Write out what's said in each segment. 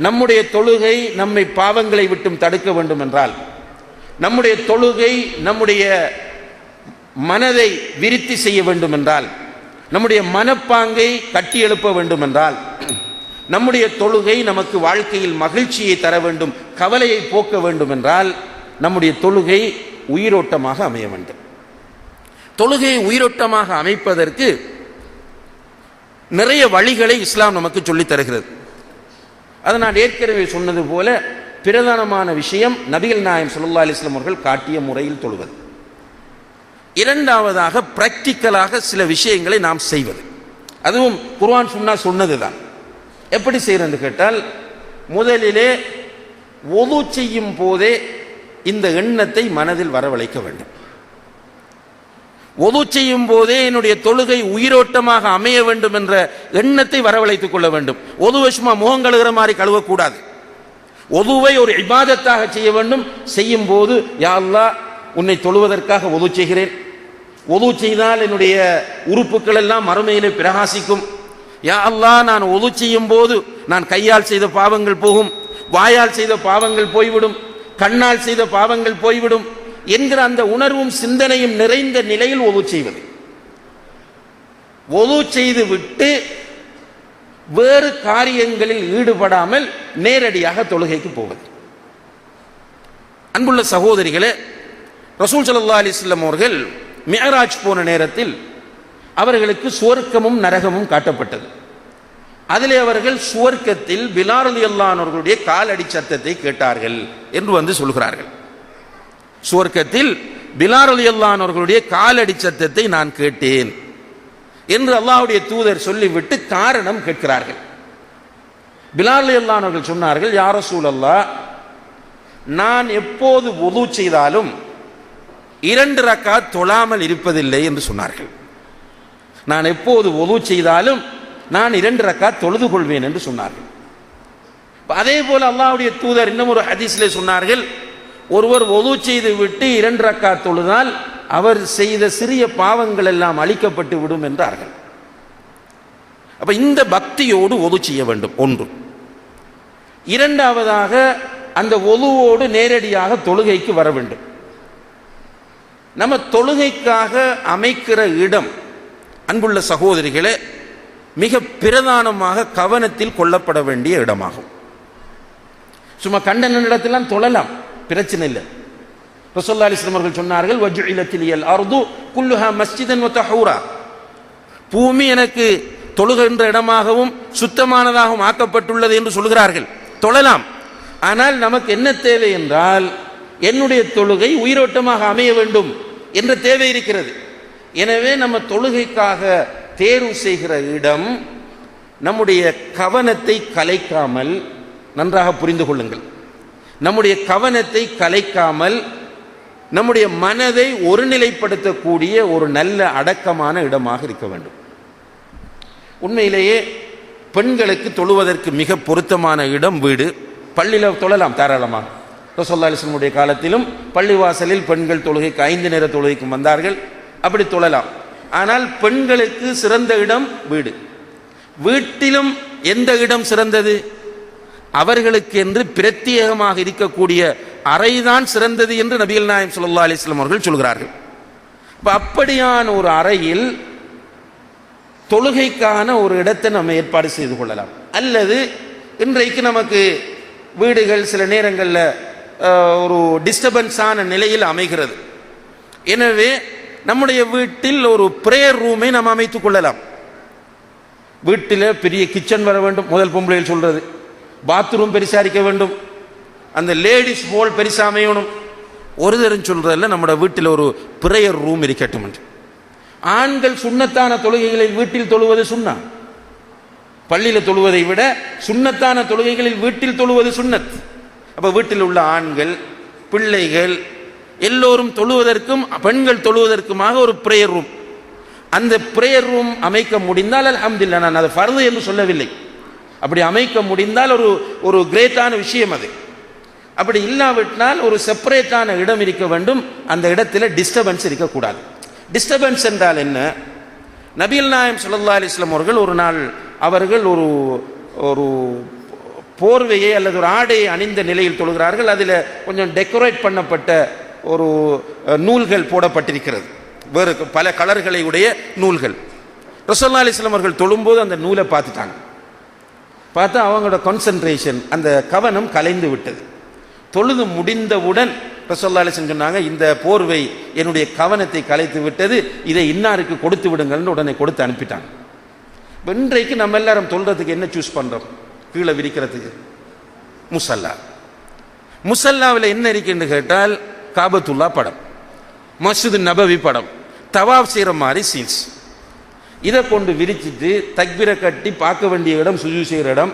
நம்முடைய தொழுகை நம்மை பாவங்களை விட்டும் தடுக்க வேண்டும் என்றால் நம்முடைய தொழுகை நம்முடைய மனதை விருத்தி செய்ய வேண்டும் என்றால் நம்முடைய மனப்பாங்கை கட்டி எழுப்ப வேண்டும் என்றால் நம்முடைய தொழுகை நமக்கு வாழ்க்கையில் மகிழ்ச்சியை தர வேண்டும் கவலையை போக்க வேண்டும் என்றால் நம்முடைய தொழுகை உயிரோட்டமாக அமைய வேண்டும். தொழுகையை உயிரோட்டமாக அமைப்பதற்கு நிறைய வழிகளை இஸ்லாம் நமக்கு சொல்லித் தருகிறது. அதை நான் ஏற்கனவே சொன்னது போல பிரதானமான விஷயம் நபிகள் நாயம் சுல்லா அலிஸ்லாம் அவர்கள் காட்டிய முறையில் தொழுவது. இரண்டாவதாக பிராக்டிக்கலாக சில விஷயங்களை நாம் செய்வது. அதுவும் குர்ஆன் சுன்னா சொன்னதுதான். எப்படி செய்யறது கேட்டால் முதலிலே ஒது செய்யும் போதே இந்த எண்ணத்தை மனதில் வரவழைக்க வேண்டும். ஒது செய்யும் போதே என்னுடைய தொழுகை உயிரோட்டமாக அமைய வேண்டும் என்ற எண்ணத்தை வரவழைத்துக் கொள்ள வேண்டும். ஒது விஷமா முகம் கழுகிற மாதிரி கழுவக்கூடாது. ஒதுவை ஒரு இபாதத்தாக செய்ய வேண்டும். செய்யும் போது யாழ்லா உன்னை தொழுவதற்காக ஒது செய்கிறேன். ஒது செய்தால் என்னுடைய உறுப்புகள் எல்லாம் மறுமையிலே பிரகாசிக்கும். யா அல்லா நான் ஒது செய்யும் போது நான் கையால் செய்த பாவங்கள் போகும். வாயால் செய்த பாவங்கள் போய்விடும். கண்ணால் செய்த பாவங்கள் போய்விடும். என்கிற அந்த உணர்வும் சிந்தனையும் நிறைந்த நிலையில் ஒது செய்வது. ஒது செய்து விட்டு வேறு காரியங்களில் ஈடுபடாமல் நேரடியாக தொழுகைக்கு போவது. அன்புள்ள சகோதரிகளே ரசூல் சல்லா அலைஹி அவர்கள் மியராஜ் போன நேரத்தில் அவர்களுக்கு சுவர்க்கமும் நரகமும் காட்டப்பட்டது. அதிலே அவர்கள் சுவர்க்கத்தில் பிலாரதி அல்லானவர்களுடைய காலடி சத்தத்தை கேட்டார்கள் என்று வந்து சொல்கிறார்கள். சுவர்க்கத்தில் பிலார் அலி அல்லானவர்களுடைய காலடி சத்தத்தை நான் கேட்டேன் என்று அல்லாவுடைய தூதர் சொல்லிவிட்டு காரணம் கேட்கிறார்கள். பிலார் அலி அல்லானவர்கள் சொன்னார்கள் யார சூழல்லா நான் எப்போது உது செய்தாலும் இரண்டு ரக்கா தொழாமல் இருப்பதில்லை என்று சொன்னார்கள். நான் எப்போது ஒது செய்தாலும் நான் இரண்டு ரக்காத் தொழுது கொள்வேன் என்று சொன்னார்கள். அதே போல அல்லாவுடைய தூதர் இன்னும் ஒரு ஹதீஸ்ல சொன்னார்கள் ஒருவர் ஒது செய்து விட்டு இரண்டு ரக்கா தொழுதால் அவர் செய்த சிறிய பாவங்கள் எல்லாம் அழிக்கப்பட்டு விடும் என்றார்கள். அப்ப இந்த பக்தியோடு ஒது செய்ய வேண்டும் ஒன்று. இரண்டாவதாக அந்த ஒதுவோடு நேரடியாக தொழுகைக்கு வர வேண்டும். நம்ம தொழுகைக்காக அமைக்கிற இடம் அன்புள்ள சகோதரிகளே மிக பிரதானமாக கவனத்தில் கொள்ளப்பட வேண்டிய இடமாகும். சும்மா கண்ட இடத்திலாம் தொழலாம். பிரச்சனை இல்லை. ரசோல்லா அலிஸ்லாம் அவர்கள் சொன்னார்கள் வஜுஇலத்திலியல் அர்து குல்லுஹா மஸ்ஜிதன் வ தஹூரா பூமி எனக்கு தொழுகின்ற இடமாகவும் சுத்தமானதாகவும் ஆக்கப்பட்டுள்ளது என்று சொல்கிறார்கள். தொழலாம். ஆனால் நமக்கு என்ன தேவை என்றால் என்னுடைய தொழுகை உயிரோட்டமாக அமைய வேண்டும் என்ற தேவை இருக்கிறது. எனவே நம்ம தொழுகைக்காக தேர்வு செய்கிற இடம் நம்முடைய கவனத்தை கலைக்காமல் நன்றாக புரிந்து கொள்ளுங்கள். நம்முடைய கவனத்தை கலைக்காமல் நம்முடைய மனதை ஒருநிலைப்படுத்தக்கூடிய ஒரு நல்ல அடக்கமான இடமாக இருக்க வேண்டும். உண்மையிலேயே பெண்களுக்கு தொழுவதற்கு மிக பொருத்தமான இடம் வீடு. பள்ளியில் தொழலாம் தாராளமாக. ரசோல்லா அலிஸ்லமுடைய காலத்திலும் பள்ளிவாசலில் பெண்கள் தொழுகைக்கு ஐந்து நேர தொழுகைக்கும் வந்தார்கள். அப்படி தொழலாம். ஆனால் பெண்களுக்கு சிறந்த இடம் வீடு. வீட்டிலும் எந்த இடம் சிறந்தது? அவர்களுக்கு என்று பிரத்யேகமாக இருக்கக்கூடிய அறைதான் சிறந்தது என்று நபிகள் நாயம் சுல்லா அலிஸ்லாம் அவர்கள் சொல்கிறார்கள். அப்படியான ஒரு அறையில் தொழுகைக்கான ஒரு இடத்தை நம்ம ஏற்பாடு செய்து கொள்ளலாம். அல்லது இன்றைக்கு நமக்கு வீடுகள் சில நேரங்களில் ஒரு டிஸ்டர்பன்ஸான நிலையில் அமைகிறது. எனவே நம்முடைய வீட்டில் ஒரு ப்ரேயர் ரூமை நாம் அமைத்துக் கொள்ளலாம். வீட்டில் பெரிய கிச்சன் வர வேண்டும். முதல் பொம்பளையில் சொல்றது. பாத்ரூம் பெருசாக இருக்க வேண்டும். அந்த லேடிஸ் ஹோல் பெருசாக அமையணும். ஒரு தரம் சொல்கிறதில்ல நம்ம வீட்டில் ஒரு ப்ரேயர் ரூம் இருக்கட்டும் என்று ஆண்கள் சுண்ணத்தான தொழுகைகளில் வீட்டில் தொழுவது சுண்ணா? பள்ளியில் தொழுவதை விட சுண்ணத்தான தொழுகைகளில் வீட்டில் தொழுவது சுண்ணத். அப்போ வீட்டில் உள்ள ஆண்கள் பிள்ளைகள் எல்லோரும் தொழுவதற்கும் பெண்கள் தொழுவதற்குமாக ஒரு பிரேயர் ரூம். அந்த பிரேயர் ரூம் அமைக்க முடிந்தால் அல்ஹம்துலில்லாஹ் நான் அதை ஃபர்து என்று சொல்லவில்லை. அப்படி அமைக்க முடிந்தால் ஒரு ஒரு கிரேட்டான விஷயம் அது. அப்படி இல்லாவிட்டால் ஒரு செப்பரேட்டான இடம் இருக்க வேண்டும். அந்த இடத்துல டிஸ்டர்பன்ஸ் இருக்கக்கூடாது. டிஸ்டர்பன்ஸ் என்றால் என்ன? நபீல் நாயம் சுல்லா அலிஸ்லாம் அவர்கள் ஒரு நாள் அவர்கள் ஒரு ஒரு போர்வையை அல்லது ஒரு ஆடையை அணிந்த நிலையில் தொழுகிறார்கள். அதில் கொஞ்சம் டெக்கரேட் பண்ணப்பட்ட ஒரு நூல்கள் போடப்பட்டிருக்கிறது. வேறு பல கலர்களை உடைய நூல்கள். ரசோல்லா அலிஸ்லாம் அவர்கள் தொழும்போது அந்த நூலை பார்த்துட்டாங்க. பார்த்தா அவங்களோட கான்சன்ட்ரேஷன் அந்த கவனம் கலைந்து விட்டது. தொழுது முடிந்தவுடன் ரசோல்லாலிசன் சொன்னாங்க இந்த போர்வை என்னுடைய கவனத்தை கலைத்து விட்டது இதை இன்னாருக்கு கொடுத்து விடுங்கள்னு உடனே கொடுத்து அனுப்பிட்டாங்க. இன்றைக்கு நம்ம எல்லாரும் தொழுறதுக்கு என்ன சூஸ் பண்ணுறோம் கீழே விரிக்கிறதுக்கு முசல்லா. முசல்லாவில் என்ன இருக்குன்னு கேட்டால் காபத்துல்லா படம். மசூது நபவி படம். தவாப் செய்கிற மாதிரி சீன்ஸ் இதை கொண்டு விரிச்சிட்டு தக்பிரை கட்டி பார்க்க வேண்டிய இடம் சுஜு செய்கிற இடம்.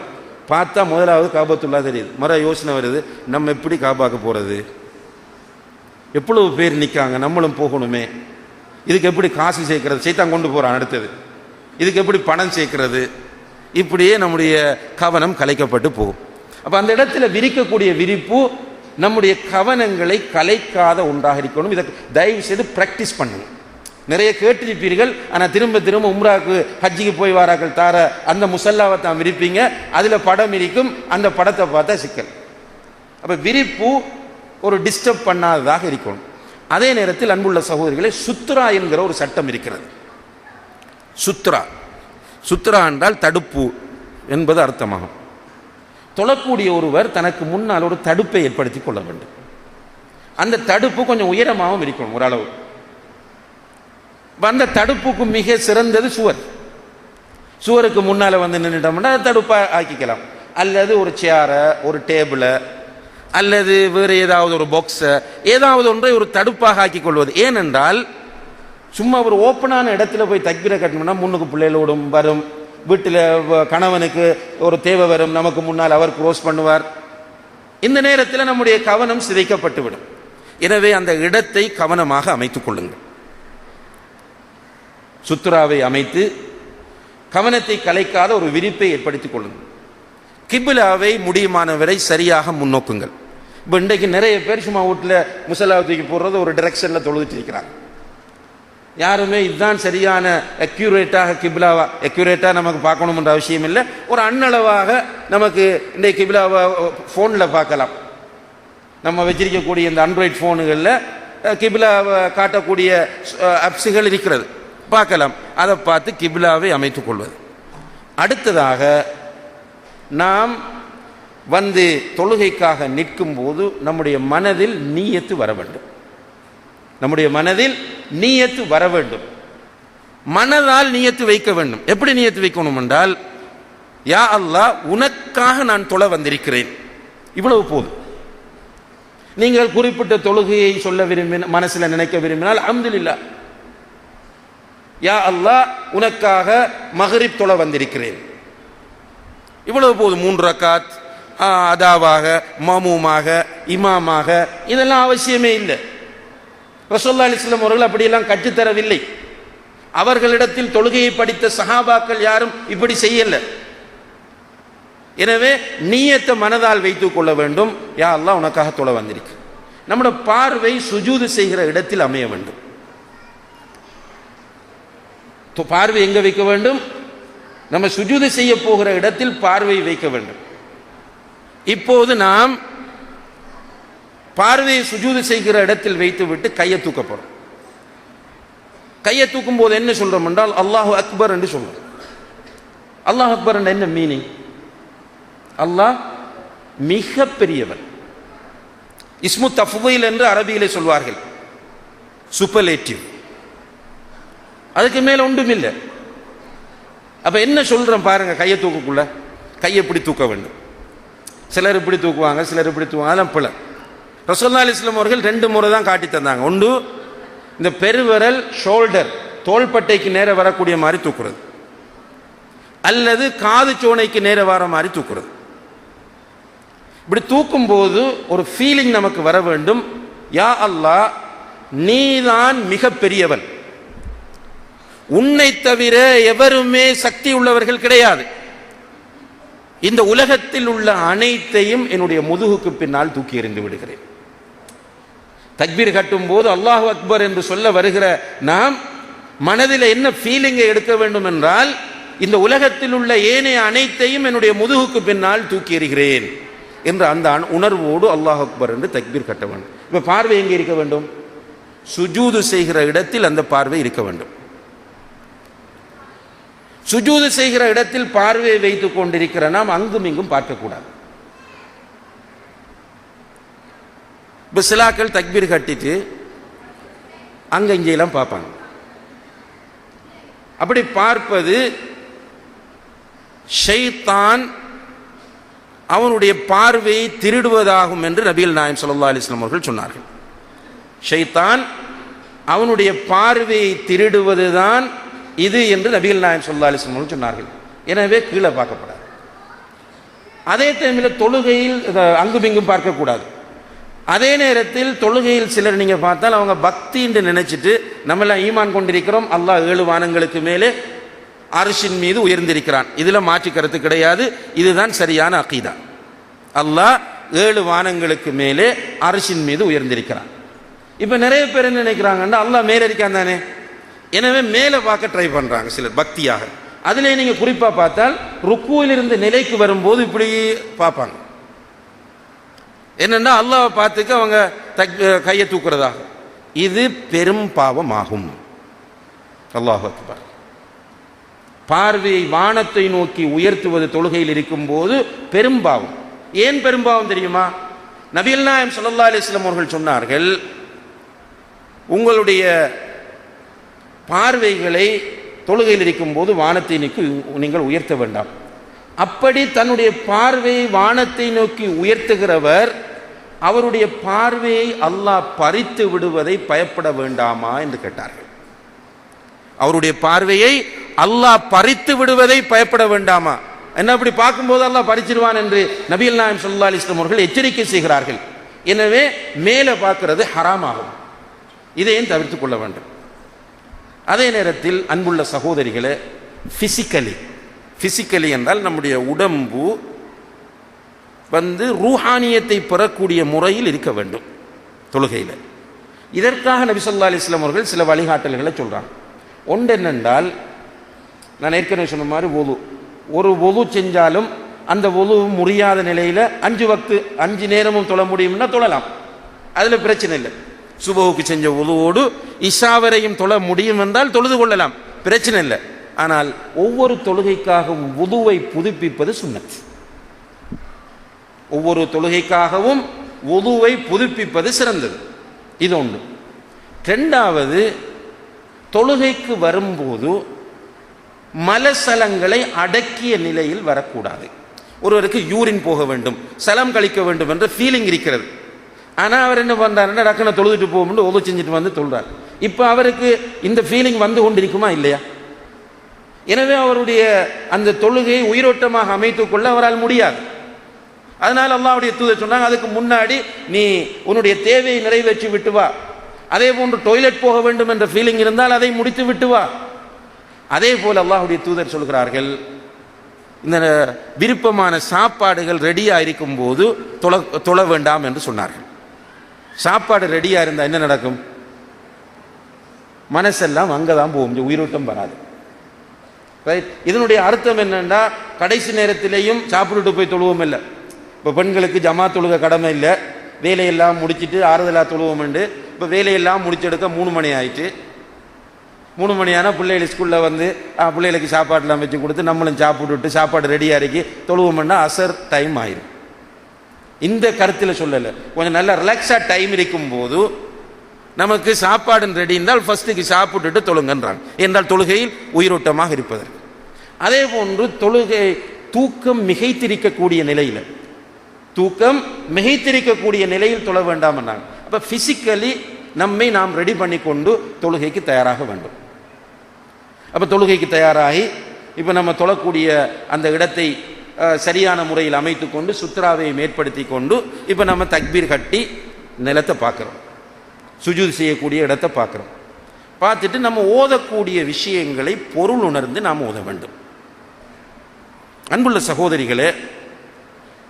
பார்த்தா முதலாவது காபத்துள்ளா தெரியுது. மர யோசனை வருது நம்ம எப்படி காபாக்க போகிறது எவ்வளவு பேர் நிற்காங்க நம்மளும் போகணுமே. இதுக்கு எப்படி காசு சேர்க்கறது? சைத்தான் கொண்டு போகிறான் அடுத்தது. இதுக்கு எப்படி பணம் சேர்க்கறது? இப்படியே நம்முடைய கவனம் கலைக்கப்பட்டு போகும். அப்போ அந்த இடத்துல விரிக்கக்கூடிய விரிப்பு நம்முடைய கவனங்களை கலைக்காத ஒன்றாக இருக்கணும். இதை தயவு செய்து ப்ராக்டிஸ் பண்ணுங்க. நிறைய கேட்டிருப்பீர்கள். ஆனால் திரும்ப திரும்ப உம்ராக்கு ஹஜ்ஜிக்கு போய் வாராக்கள் தார அந்த முசல்லாவை தான் விரிப்பீங்க. அதில் படம் இருக்கும். அந்த படத்தை பார்த்தா சிக்கல். அப்போ விரிப்பு ஒரு டிஸ்டர்ப் பண்ணாததாக இருக்கணும். அதே நேரத்தில் அன்புள்ள சகோதரிகளை சுத்ரா என்கிற ஒரு சட்டம் இருக்கிறது. சுத்ரா. சுத்ரா என்றால் தடுப்பு என்பது அர்த்தமாகும். தொழக்கூடிய ஒருவர் தனக்கு முன்னால் ஒரு தடுப்பை ஏற்படுத்தி கொள்ள வேண்டும். அந்த தடுப்பு கொஞ்சம் உயரமாகவும் இருக்கணும் ஓரளவு. வந்த தடுப்புக்கு மிக சிறந்தது சுவர். சுவருக்கு முன்னால் வந்து நின்றுட்டோம்னா தடுப்பாக ஆக்கிக்கலாம். அல்லது ஒரு சேரை ஒரு டேபிளை அல்லது வேறு ஏதாவது ஒரு பாக்ஸை ஏதாவது ஒன்றை ஒரு தடுப்பாக ஆக்கிக் கொள்வது ஏனென்றால் சும்மா ஒரு ஓப்பனான இடத்துல போய் தக்பீரை கட்டணும்னா முன்னுக்கு பிள்ளைகளோடும் வரும். வீட்டில் கணவனுக்கு ஒரு தேவை வரும் நமக்கு முன்னால் அவர் க்ரோஸ் பண்ணுவார். இந்த நேரத்தில் நம்முடைய கவனம் சிதைக்கப்பட்டுவிடும். எனவே அந்த இடத்தை கவனமாக அமைத்துக் கொள்ளுங்கள். சுத்துராவை அமைத்து கவனத்தை கலைக்காத ஒரு விரிப்பை ஏற்படுத்திக் கொள்ளுங்கள். கிபிலாவை முடியுமானவரை சரியாக முன்னோக்குங்கள். இப்போ இன்றைக்கு நிறைய பேர் சும்மா வீட்டில் முசல்லா தூக்கி போடுறது ஒரு டிரெக்ஷனில் தொழுதுட்டு இருக்கிறாங்க. யாருமே இதுதான் சரியான அக்யூரேட்டாக கிபிலாவா அக்யூரேட்டாக நமக்கு பார்க்கணுன்ற அவசியம் இல்லை. ஒரு அன்னளவாக நமக்கு இந்த கிபிலாவை ஃபோனில் பார்க்கலாம். நம்ம வச்சிருக்கக்கூடிய இந்த ஆண்ட்ராய்ட் ஃபோனுகளில் கிபிலாவை காட்டக்கூடிய அப்ஸுகள் இருக்கிறது. பார்க்கலாம். அதை பார்த்து கிபிலாவை அமைத்துக் கொள்வது. அடுத்ததாக நாம் வந்து தொழுகைக்காக நிற்கும் போது நம்முடைய மனதில் நீயத்து வர வேண்டும். நம்முடைய மனதில் நீயத்து வர வேண்டும். மனதால் நீயத்து வைக்க வேண்டும். எப்படி நீயத்து வைக்கணும் என்றால் யா அல்லாஹ் உனக்காக நான் தொழ வந்திருக்கிறேன். இவ்வளவு போதும். நீங்கள் குறிப்பிட்ட தொழுகையை சொல்ல விரும்பின மனசில் நினைக்க விரும்பினால் அல்ஹம்துலில்லாஹ் யா அல்லா உனக்காக மகரிப் தொழ வந்திருக்கிறேன். இவ்வளவு போதும் மூன்று ரக்காத் ஆ, அதாவாக மாமூமாக இமாமாக இதெல்லாம் அவசியமே இல்லை. ரசோல்லா அலிஸ்லாம் அவர்கள் அப்படியெல்லாம் கற்றுத்தரவில்லை. அவர்களிடத்தில் தொழுகையை படித்த சஹாபாக்கள் யாரும் இப்படி செய்யல. எனவே நீயத்தை மனதால் வைத்து கொள்ள வேண்டும். யா அல்லாஹ் உனக்காக தொழ வந்திருக்கு. நம்முடைய பார்வை சுஜூது செய்கிற இடத்தில் அமைய வேண்டும். பார்வை எங்கே வைக்க வேண்டும்? நம்ம சுஜூது செய்ய போகிற இடத்தில் பார்வை வைக்க வேண்டும். இப்போது நாம் பார்வையை சுஜூதி செய்கிற இடத்தில் வைத்து விட்டு கையை தூக்கப்படும். கையை தூக்கும் போது என்ன சொல்றோம் என்றால் அல்லாஹு அக்பர் என்று சொல்றோம். அல்லாஹ் அக்பர் என்ன மீனிங் அல்லாஹ் மிக பெரியவன் இஸ்மு தஃபுவைல் என்று அரபியிலே சொல்வார்கள். சூப்பர்லேட்டிவ் அதுக்கு மேல ஒன்றும் இல்லை அப்ப என்ன சொல்கிறோம் பாருங்க கையை தூக்கக்குள்ள? கையை இப்படி தூக்க வேண்டும்? சிலர் இப்படி தூக்குவாங்க சிலர் இப்படி தூக்குவாங்க அதெல்லாம் பிள்ளை ரசோல்லா அலிஸ்லாம் அவர்கள் ரெண்டு முறை தான் காட்டி தந்தாங்க. ஒன்று இந்த பெருவிரல் ஷோல்டர் தோள்பட்டைக்கு நேர வரக்கூடிய மாதிரி தூக்குறது. அல்லது காது சோனைக்கு நேர வர மாதிரி தூக்குறது. இப்படி தூக்கும் போது ஒரு ஃபீலிங் நமக்கு வர வேண்டும். யா அல்லாஹ் நீதான் மிக பெரியவன் உன்னை தவிர எவருமே சக்தி உள்ளவர்கள் கிடையாது. இந்த உலகத்தில் உள்ள அனைத்தையும் என்னுடைய முதுகுக்கு பின்னால் தூக்கி எறிந்து விடுகிறேன். தக்பீர் கட்டும் போது அல்லாஹ் அக்பர் என்று சொல்ல வருகிற நாம் மனதில் என்ன ஃபீலிங்கை எடுக்க வேண்டும் என்றால் இந்த உலகத்தில் உள்ள ஏனைய அனைத்தையும் என்னுடைய முதுகுக்கு பின்னால் தூக்கி எறிகிறேன் என்ற அந்த உணர்வோடு அல்லாஹ் அக்பர் என்று தக்பீர் கட்ட வேண்டும். இப்போ பார்வை எங்கே இருக்க வேண்டும்? சுஜூது செய்கிற இடத்தில் அந்த பார்வை இருக்க வேண்டும். சுஜூது செய்கிற இடத்தில் பார்வையை வைத்துக் கொண்டிருக்கிற நாம் அங்கும் இங்கும் பார்க்கக்கூடாது. இப்போ சிலாக்கள் தக்பீர் கட்டிட்டு அங்க இங்கெல்லாம் பார்ப்பாங்க. அப்படி பார்ப்பது ஷைத்தான் அவனுடைய பார்வையை திருடுவதாகும் என்று நபிகள் நாயம் சல்லா அலிஸ்லாம் அவர்கள் சொன்னார்கள். ஷைத்தான் அவனுடைய பார்வையை திருடுவதுதான் இது என்று நபிகள் நாயம் சொல்லா அலிஸ்லம் சொன்னார்கள். எனவே கீழே பார்க்கப்படாது. அதே டைமில் தொழுகையில் அங்குமிங்கும் அங்கும் இங்கும் பார்க்கக்கூடாது. அதே நேரத்தில் தொழுகையில் சிலர் நீங்கள் பார்த்தால் அவங்க பக்தி என்று நினைச்சிட்டு நம்மளாம் ஈமான் கொண்டிருக்கிறோம் அல்லாஹ் ஏழு வானங்களுக்கு மேலே அரிசின் மீது உயர்ந்திருக்கிறான். இதுல மாற்று கருத்து கிடையாது. இதுதான் சரியான அக்கீதா அல்லாஹ் ஏழு வானங்களுக்கு மேலே அரிசின் மீது உயர்ந்திருக்கிறான். இப்போ நிறைய பேர் என்ன நினைக்கிறாங்கன்னா அல்லாஹ் மேலே இருக்கான் தானே? எனவே மேலே பார்க்க ட்ரை பண்ணுறாங்க சிலர் பக்தியாக. அதிலே நீங்கள் குறிப்பாக பார்த்தால் ருக்குவிலிருந்து நிலைக்கு வரும்போது இப்படி பார்ப்பாங்க. என்னென்னா அல்லாவை பார்த்துக்க அவங்க தக் கையை தூக்குறதாக இது பெரும் பாவமாகும். அல்லாஹ் அக்பர். பார்வையை வானத்தை நோக்கி உயர்த்துவது தொழுகையில் இருக்கும்போது பெரும்பாவம் ஏன் பெரும்பாவம் தெரியுமா? நபிகள் நாயம் சல்லா அலிஸ்லாம் அவர்கள் சொன்னார்கள் உங்களுடைய பார்வைகளை தொழுகையில் இருக்கும்போது வானத்தை நோக்கி நீங்கள் உயர்த்த வேண்டாம். அப்படி தன்னுடைய பார்வையை வானத்தை நோக்கி உயர்த்துகிறவர் அவருடைய பார்வையை அல்லாஹ் பறித்து விடுவதை பயப்பட வேண்டாமா என்று கேட்டார்கள். அவருடைய பார்வையை அல்லாஹ் பறித்து விடுவதை பயப்பட வேண்டாமா? என்ன அப்படி பார்க்கும்போது அல்லாஹ் பறிச்சிருவான் என்று நபிகள் நாயம் சொல்லா அலிஸ்லாம் அவர்கள் எச்சரிக்கை செய்கிறார்கள். எனவே மேலே பார்க்கிறது ஹராமாகும். இதையும் தவிர்த்து கொள்ள வேண்டும். அதே நேரத்தில் அன்புள்ள சகோதரிகளே ஃபிசிக்கலி ஃபிசிக்கலி என்றால் நம்முடைய உடம்பு வந்து ரூஹானியத்தை பெறக்கூடிய முறையில் இருக்க வேண்டும் தொழுகையில். இதற்காக நபி ஸல்லல்லாஹு அலைஹி அவர்கள் சில வழிகாட்டல்களை சொல்கிறாங்க ஒன்று என்னென்றால் நான் ஏற்கனவே சொன்ன மாதிரி ஒது ஒரு ஒது செஞ்சாலும் அந்த ஒது முறியாத நிலையில் அஞ்சு வக்து அஞ்சு நேரமும் தொழ முடியும்னா தொழலாம். அதில் பிரச்சனை இல்லை. சுபவுக்கு செஞ்ச உதுவோடு இஷாவரையும் தொழ முடியும் என்றால் தொழுது கொள்ளலாம். பிரச்சனை இல்லை. ஆனால் ஒவ்வொரு தொழுகைக்காகவும் உதுவை புதுப்பிப்பது சுண்ணத். ஒவ்வொரு தொழுகைக்காகவும் உதுவை புதுப்பிப்பது சிறந்தது. இது ஒன்று ரெண்டாவது தொழுகைக்கு வரும்போது மலசலங்களை அடக்கிய நிலையில் வரக்கூடாது. ஒருவருக்கு யூரின் போக வேண்டும் சலம் கழிக்க வேண்டும் என்ற ஃபீலிங் இருக்கிறது. ஆனால் அவர் என்ன பண்ணுறாருன்னா டக்குன தொழுதுட்டு போகும்போது ஒது செஞ்சுட்டு வந்து தொழுறார். இப்போ அவருக்கு இந்த ஃபீலிங் வந்து கொண்டிருக்குமா இல்லையா? எனவே அவருடைய அந்த தொழுகையை உயிரோட்டமாக அமைத்துக்கொள்ள அவரால் முடியாது. அதனால் அல்லாவுடைய தூதர் சொன்னாங்க அதுக்கு முன்னாடி நீ உன்னுடைய தேவையை நிறைவேற்றி விட்டு வா. அதே போன்று டொய்லெட் போக வேண்டும் என்ற ஃபீலிங் இருந்தால் அதை முடித்து விட்டு வா. அதே போல் அல்லாஹுடைய தூதர் சொல்கிறார்கள் இந்த விருப்பமான சாப்பாடுகள் ரெடியாக இருக்கும்போது தொழ தொழ வேண்டாம் என்று சொன்னார்கள். சாப்பாடு ரெடியாக இருந்தால் என்ன நடக்கும்? மனசெல்லாம் அங்கே தான் போகும் உயிரோட்டம் வராது. ரைட் இதனுடைய அர்த்தம் என்னென்னா கடைசி நேரத்திலேயும் சாப்பிட்டுட்டு போய் தொழுவோம் இல்லை. இப்போ பெண்களுக்கு ஜமா தொழுக கடமை இல்லை. வேலையெல்லாம் முடிச்சிட்டு ஆறுதலாக தொழுவோம் உண்டு இப்போ வேலையெல்லாம் முடிச்செடுக்க மூணு மணி ஆயிட்டு. மூணு மணியான பிள்ளைகள் ஸ்கூலில் வந்து ஆ, பிள்ளைகளுக்கு சாப்பாடுலாம் வச்சு கொடுத்து நம்மளும் சாப்பிட்டுட்டு சாப்பாடு ரெடியாக இருக்கி தொழுவோம்னா அசர் டைம் ஆயிரும். இந்த கருத்தில் சொல்லலை. கொஞ்சம் நல்லா ரிலாக்ஸாக டைம் இருக்கும்போது நமக்கு சாப்பாடு ரெடி இருந்தால் ஃபர்ஸ்ட்டுக்கு சாப்பிட்டுட்டு தொழுங்கன்றாங்க. என்றால் தொழுகையில் உயிரோட்டமாக இருப்பதற்கு. அதே போன்று தொழுகை தூக்கம் மிகைத்திருக்கக்கூடிய நிலையில். தூக்கம் மிகைத்திருக்கக்கூடிய நிலையில் தொழ வேண்டாம் என்றாங்க. அப்போ ஃபிசிக்கலி நம்மை நாம் ரெடி பண்ணி கொண்டு தொழுகைக்கு தயாராக வேண்டும். அப்போ தொழுகைக்கு தயாராகி இப்போ நம்ம தொழக்கூடிய அந்த இடத்தை சரியான முறையில் அமைத்து கொண்டு சுத்ராவை ஏற்படுத்தி கொண்டு இப்போ நம்ம தக்பீர் கட்டி நிலத்தை பார்க்குறோம். சுஜூத் செய்யக்கூடிய இடத்தை பார்க்குறோம். பார்த்துட்டு நம்ம ஓதக்கூடிய விஷயங்களை பொருள் உணர்ந்து நாம் ஓத வேண்டும். அன்புள்ள சகோதரிகளே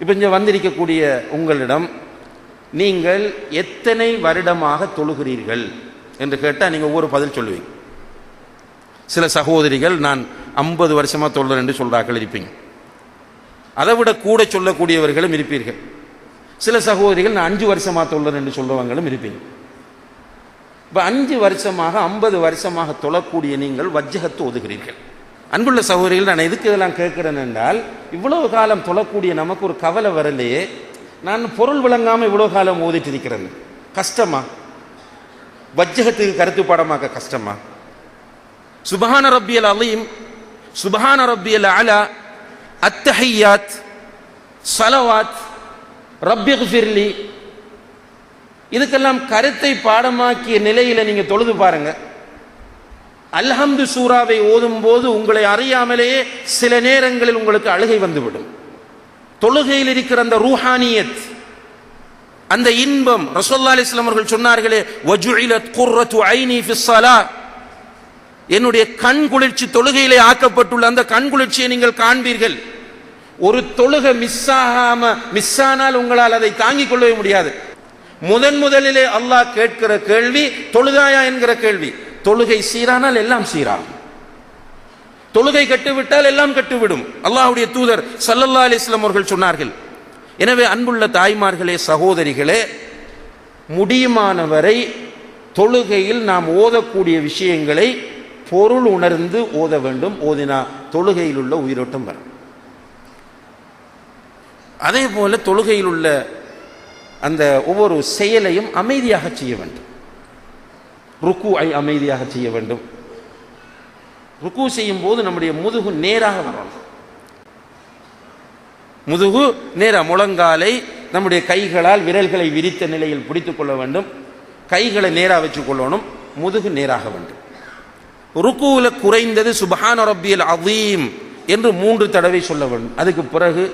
இப்போ இங்கே வந்திருக்கக்கூடிய உங்களிடம் நீங்கள் எத்தனை வருடமாக தொழுகிறீர்கள் என்று கேட்டால் நீங்கள் ஒவ்வொரு பதில் சொல்லுவீங்க. சில சகோதரிகள் நான் ஐம்பது வருஷமாக தொழுறேன்னு சொல்கிறாக்கள் இருப்பீங்க. அதை விட கூட சொல்லக்கூடியவர்களும் இருப்பீர்கள். சில சகோதரிகள் நான் அஞ்சு வருஷமாக தொழுறேன்னு சொல்றவங்களும் இருப்பீங்க. இப்போ அஞ்சு வருஷமாக ஐம்பது வருஷமாக தொழக்கூடிய நீங்கள் வஜ்ஜகத்து ஒதுகிறீர்கள் அன்புள்ள சகோதரிகள் நான் எதுக்கு இதெல்லாம் கேட்குறேன் என்றால் இவ்வளவு காலம் தொழக்கூடிய நமக்கு ஒரு கவலை வரலையே. நான் பொருள் விளங்காமல் இவ்வளோ காலம் ஓதிட்டு இருக்கிறேன் கஷ்டமா? வஜ்ஜகத்துக்கு கருத்து பாடமாக்க கஷ்டமா? சுபஹான ரப்பியல் அலையும் சுபஹான ரப்பியல் அலா அத்தஹியாத் சலவாத் ரப்பிஃபிர்லி இதுக்கெல்லாம் கருத்தை பாடமாக்கிய நிலையில நீங்கள் தொழுது பாருங்க. அல்ஹம்து சூராவை ஓதும் போது உங்களை அறியாமலேயே சில நேரங்களில் உங்களுக்கு அழுகை வந்துவிடும். தொழுகையில் இருக்கிற அந்த ரூஹானியத் அந்த இன்பம் ரசோல்லா அலிஸ்லாம் அவர்கள் சொன்னார்களே வஜுஇலத் குர்ரத்து ஐனி ஃபிஸ் என்னுடைய கண் குளிர்ச்சி தொழுகையிலே ஆக்கப்பட்டுள்ள அந்த கண் குளிர்ச்சியை நீங்கள் காண்பீர்கள். ஒரு தொழுகை மிஸ் ஆகாம மிஸ் ஆனால் உங்களால் அதை தாங்கிக் கொள்ளவே முடியாது. முதன் முதலிலே அல்லாஹ் கேட்கிற கேள்வி தொழுதாயா என்கிற கேள்வி. தொழுகை சீரானால் எல்லாம் சீராகும். தொழுகை கட்டுவிட்டால் எல்லாம் கட்டுவிடும். அல்லாஹ்வுடைய தூதர் சல்லல்லா அலிஸ்லாம் அவர்கள் சொன்னார்கள் எனவே அன்புள்ள தாய்மார்களே சகோதரிகளே முடியுமானவரை தொழுகையில் நாம் ஓதக்கூடிய விஷயங்களை பொருள் உணர்ந்து ஓத வேண்டும் ஓதினா தொழுகையில் உள்ள உயிரோட்டம் வரும். அதே போல தொழுகையில் உள்ள அந்த ஒவ்வொரு செயலையும் அமைதியாக செய்ய வேண்டும். ருக்கு ஐ அமைதியாக செய்ய வேண்டும். ருக்கு செய்யும் போது நம்முடைய முதுகு நேராக வரணும். முதுகு நேர முழங்காலை நம்முடைய கைகளால் விரல்களை விரித்த நிலையில் பிடித்துக் கொள்ள வேண்டும். கைகளை நேராக வச்சுக் கொள்ளணும். முதுகு நேராக வேண்டும். ருக்குவில் குறைந்தது சுபஹான ரப்பியல் அதீம் என்று மூன்று தடவை சொல்ல வேண்டும். அதுக்கு பிறகு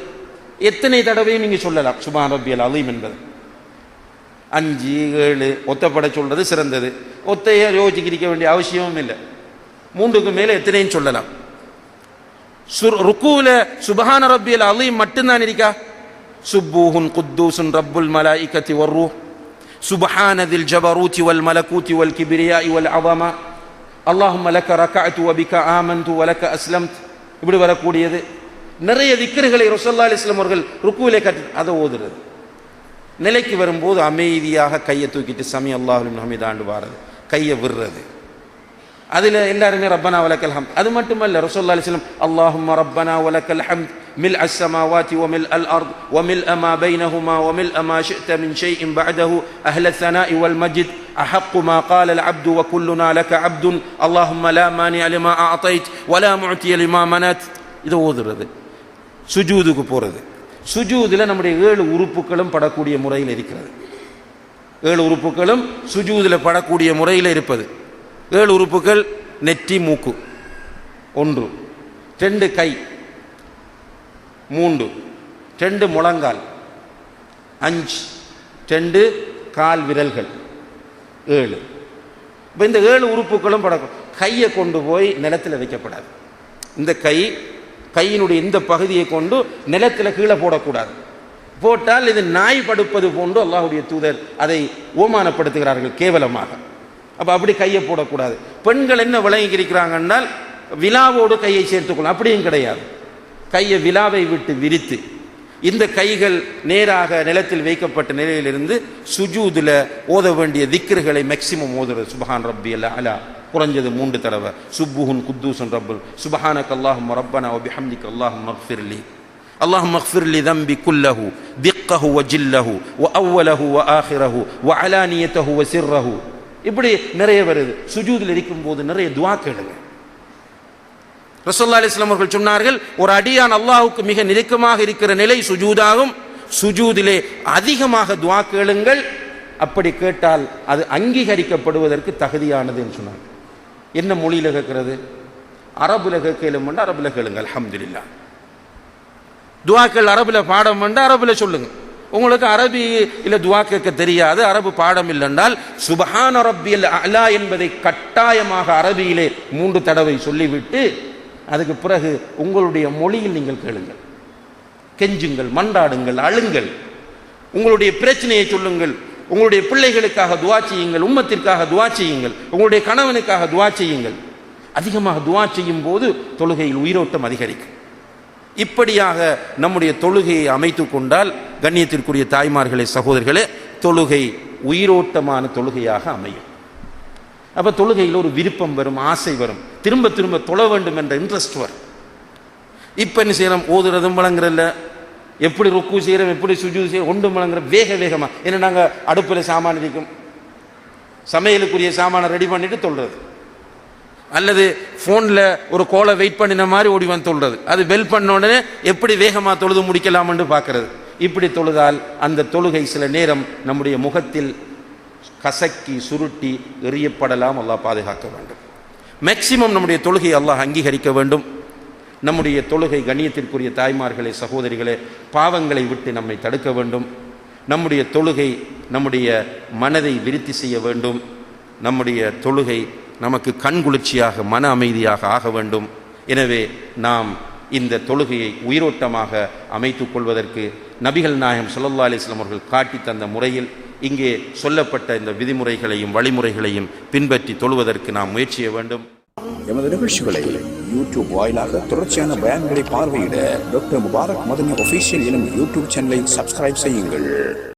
எத்தனை தடவையும் நீங்கள் சொல்லலாம் சுபஹான் ரப்பியல் அதீம் என்பது. அஞ்சு ஏழு ஒத்தப்பட சொல்கிறது சிறந்தது. ஒத்தையை யோசிச்சிருக்க வேண்டிய அவசியமும் இல்லை. மூன்றுக்கு மேலே எத்தனையும் சொல்லலாம். ருக்குவில் சுபஹான ரப்பியல் அதீம் மட்டும்தான் இருக்கா? சுப்பூஹுன் குத்தூசுன் ரப்புல் மலாய்கத்தி ஒர்ரூ சுபஹானதில் ஜபரூத்தி வல் மலக்கூத்தி வல் கிபிரியா இவல் அவமா அல்லாஹும் லக்க ரக்காத்து வபிக்க ஆமந்து வலக்க அஸ்லம் இப்படி வரக்கூடியது. நிறைய திக்கர்களை ரொசல்லா அலிஸ்லாம் அவர்கள் ருக்குவிலே கட்டி அதை ஓதுறது. நிலைக்கு வரும்போது அமைதியாக கையை தூக்கிட்டு சமி அல்லாஹுலின் ஹமீதாண்டு வாரது. கையை விடுறது. அதில் எல்லாருமே ரப்பனா வலக்கல் ஹம் அது மட்டுமல்ல ரசோல்லா அலிஸ்லாம் அல்லாஹும் ரப்பனா வலக்கல் ஹம்த் மில் السماوات وملء الأرض وملء ما بينهما وملء ما شئت من شيء بعده أهل الثناء والمجد أحق ما قال العبد وكلنا لك عبد اللهم لا مانع لما أعطيت ولا معطي لما منت இது ஓதுறது சுஜூதுக்கு போறது சுஜூதில் நம்முடைய ஏழு உறுப்புகளும் படக்கூடிய முறையில் இருக்கிறது ஏழு உறுப்புகளும் சுஜூதில் படக்கூடிய முறையில் இருப்பது ஏழு உறுப்புகள் நெற்றி மூக்கு ஒன்று ரெண்டு கை மூன்று. ரெண்டு முழங்கால். அஞ்சு. ரெண்டு கால் விரல்கள். ஏழு. இப்போ இந்த ஏழு உறுப்புகளும் படக்கும். கையை கொண்டு போய் நிலத்தில் வைக்கப்படாது. இந்த கை கையினுடைய இந்த பகுதியை கொண்டு நிலத்தில் கீழே போடக்கூடாது. போட்டால் இது நாய் படுப்பது போன்று அல்லாஹுடைய தூதர் அதை ஓமானப்படுத்துகிறார்கள் கேவலமாக. அப்போ அப்படி கையை போடக்கூடாது. பெண்கள் என்ன விளங்கிக்கிறாங்கன்னால் விழாவோடு கையை சேர்த்துக்கொள்ளும் அப்படியும் கிடையாது. கையை விழாவை விட்டு விரித்து இந்த கைகள் நேராக நிலத்தில் வைக்கப்பட்ட நிலையிலிருந்து சுஜூதில் ஓத வேண்டிய திக்ருகளை மேக்சிமம் ஓதுறது சுபஹான் ரப்பி அல்ல அலா குறைஞ்சது மூன்று தடவை சுப்புஹுன் குத்தூசன் ரப்புல் சுபஹானக் அல்லாஹும் ரப்பனா ஒபிஹம்திக் அல்லாஹும் மக்ஃபிர்லி اللهم اغفر لي ذنبي كله دقه وجله وأوله وآخره وعلانيته وسره இப்படி நிறைய வருது சுஜூதில் இருக்கும் போது நிறைய துவா கேளுங்க ரசோல்லா அலிஸ்லாம் அவர்கள் சொன்னார்கள் ஒரு அடியான் அல்லாஹுக்கு மிக நெருக்கமாக இருக்கிற நிலை சுஜூதாகும். சுஜூதிலே அதிகமாக துவா கேளுங்கள். அப்படி கேட்டால் அது அங்கீகரிக்கப்படுவதற்கு தகுதியானது என்று சொன்னாங்க. என்ன மொழியில் கேட்கிறது? அரபுல கேட்கலும் அரபுல கேளுங்க அலமதுல்லா துவாக்கள் அரபுல பாடம் பண்ண அரபுல சொல்லுங்க. உங்களுக்கு அரபி இல்லை துவா கேட்க தெரியாது அரபு பாடம் இல்லைன்றால் சுபஹான் அரபியல் அலா என்பதை கட்டாயமாக அரபியிலே மூன்று தடவை சொல்லிவிட்டு அதுக்கு பிறகு உங்களுடைய மொழியில் நீங்கள் கேளுங்கள். கெஞ்சுங்கள் மன்றாடுங்கள் அழுங்கள். உங்களுடைய பிரச்சனையை சொல்லுங்கள். உங்களுடைய பிள்ளைகளுக்காக துவா செய்யுங்கள் உம்மத்திற்காக துவா செய்யுங்கள். உங்களுடைய கணவனுக்காக துவா செய்யுங்கள். அதிகமாக துவா செய்யும் போது தொழுகையில் உயிரோட்டம் அதிகரிக்கும். இப்படியாக நம்முடைய தொழுகையை அமைத்து கொண்டால் கண்ணியத்திற்குரிய தாய்மார்களே சகோதரர்களே தொழுகை உயிரோட்டமான தொழுகையாக அமையும். அப்போ தொழுகையில் ஒரு விருப்பம் வரும் ஆசை வரும். திரும்ப திரும்ப தொழ வேண்டும் என்ற இன்ட்ரெஸ்ட் வரும். இப்போ என்ன செய்யலாம்? ஓதுறதும் வழங்குறதில்ல. எப்படி ருக்கு செய்கிறோம் எப்படி சுஜு செய்யறோம் ஒன்றும் வழங்குற வேக வேகமாக ஏன்னா நாங்கள் அடுப்பில் சாமான் வைக்கும். சமையலுக்குரிய சாமானை ரெடி பண்ணிட்டு தொல்றது அல்லது ஃபோனில் ஒரு கோலை வெயிட் பண்ணின மாதிரி ஓடி வந்து தொழுறது. அது வெல் பண்ண உடனே எப்படி வேகமாக தொழுது முடிக்கலாம்னு பார்க்கறது. இப்படி தொழுதால் அந்த தொழுகை சில நேரம் நம்முடைய முகத்தில் கசக்கி சுருட்டி எறியப்படலாம். அல்லாஹ் பாதுகாக்க வேண்டும். மேக்சிமம் நம்முடைய தொழுகையை அல்லாஹ் அங்கீகரிக்க வேண்டும். நம்முடைய தொழுகை கண்ணியத்திற்குரிய தாய்மார்களே சகோதரிகளே பாவங்களை விட்டு நம்மை தடுக்க வேண்டும். நம்முடைய தொழுகை நம்முடைய மனதை விருத்தி செய்ய வேண்டும். நம்முடைய தொழுகை நமக்கு கண்குளிர்ச்சியாக மன அமைதியாக ஆக வேண்டும். எனவே நாம் இந்த தொழுகையை உயிரோட்டமாக அமைத்துக் கொள்வதற்கு நபிகள் நாயகம் ஸல்லல்லாஹு அலிஸ்லாம் அவர்கள் காட்டி தந்த முறையில் இங்கே சொல்லப்பட்ட இந்த விதிமுறைகளையும் வழிமுறைகளையும் பின்பற்றி தொழுவதற்கு நாம் முயற்சிய வேண்டும். எமது நிகழ்ச்சிகளை யூடியூப் வாயிலாக தொடர்ச்சியான பயன்களை பார்வையிட டாக்டர் முபாரக் மதனி ஒபிஷியல் எனும் யூடியூப் சேனலை சப்ஸ்கிரைப் செய்யுங்கள்.